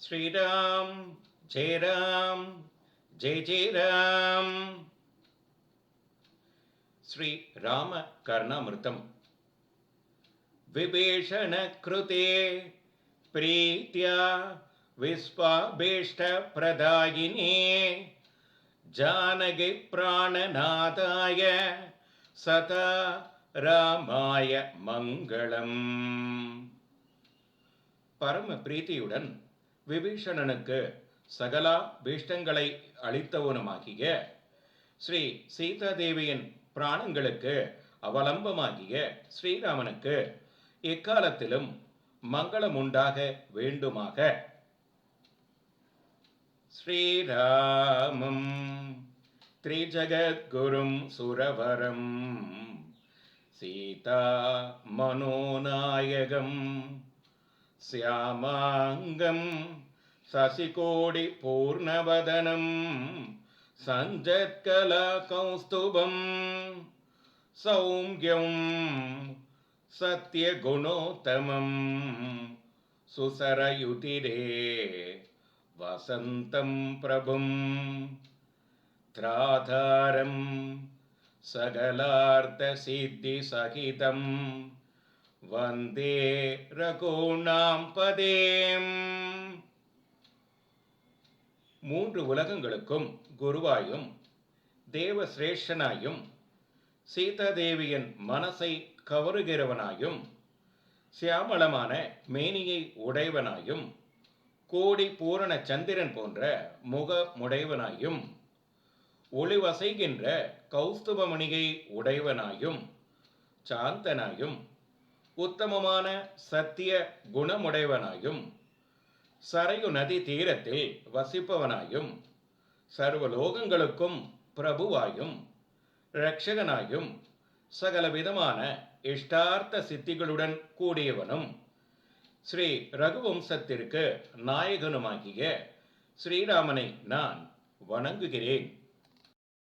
ஸ்ரீராம் ஜெய ராம் ஜெய ஜெய ராம் ஸ்ரீ ராம கர்ணாமிருத்தம் விபீஷண கிருதே பிரீத்யா விஸ்வாபீஷ்டப்பிரதாயினே ஜானகி பிராணநாதாய சதா ராமாய மங்களம். பரம பிரீத்தியுடன் விபீஷணனுக்கு சகலா பீஷ்டங்களை அளித்தவனுமாகிய ஸ்ரீ சீதாதேவியின் பிராணங்களுக்கு அவலம்பமாகிய ஸ்ரீராமனுக்கு எக்காலத்திலும் மங்களம் உண்டாக வேண்டுமாக. ஸ்ரீராமம் த்ரிஜகத்குரும் சுரவரம் சீதா மனோநாயகம் श्यामाङ्गं शशिकोटिपूर्णवदनं सञ्जत्कलाकौस्तुभं सौम्यं सत्यगुणोत्तमं सुसरयुतिरे वसन्तं प्रभुं त्राधारं सकलार्थसिद्धिसहितम् வந்தே ரகுணாம் பதேம் மூன்று உலகங்களுக்கும் குருவாயும் தேவ சிரேஷ்டனாயும் சீதாதேவியின் மனசை கவருகிறவனாயும் சியாமளமான மேனியை உடையவனாயும் கோடி பூரண சந்திரன் போன்ற முகமுடையவனாயும் ஒளிவசைகின்ற கௌஸ்துபமணியை உடையவனாயும் சாந்தனாயும் உத்தமமான சத்திய குணமுடையவனாயும் சரையு நதி தீரத்தில் வசிப்பவனாயும் சர்வலோகங்களுக்கும் பிரபுவாயும் இரட்சகனாயும் சகல விதமான இஷ்டார்த்த சித்திகளுடன் கூடியவனும் ஸ்ரீ ரகுவம்சத்திற்கு நாயகனுமாகிய ஸ்ரீராமனை நான் வணங்குகிறேன்.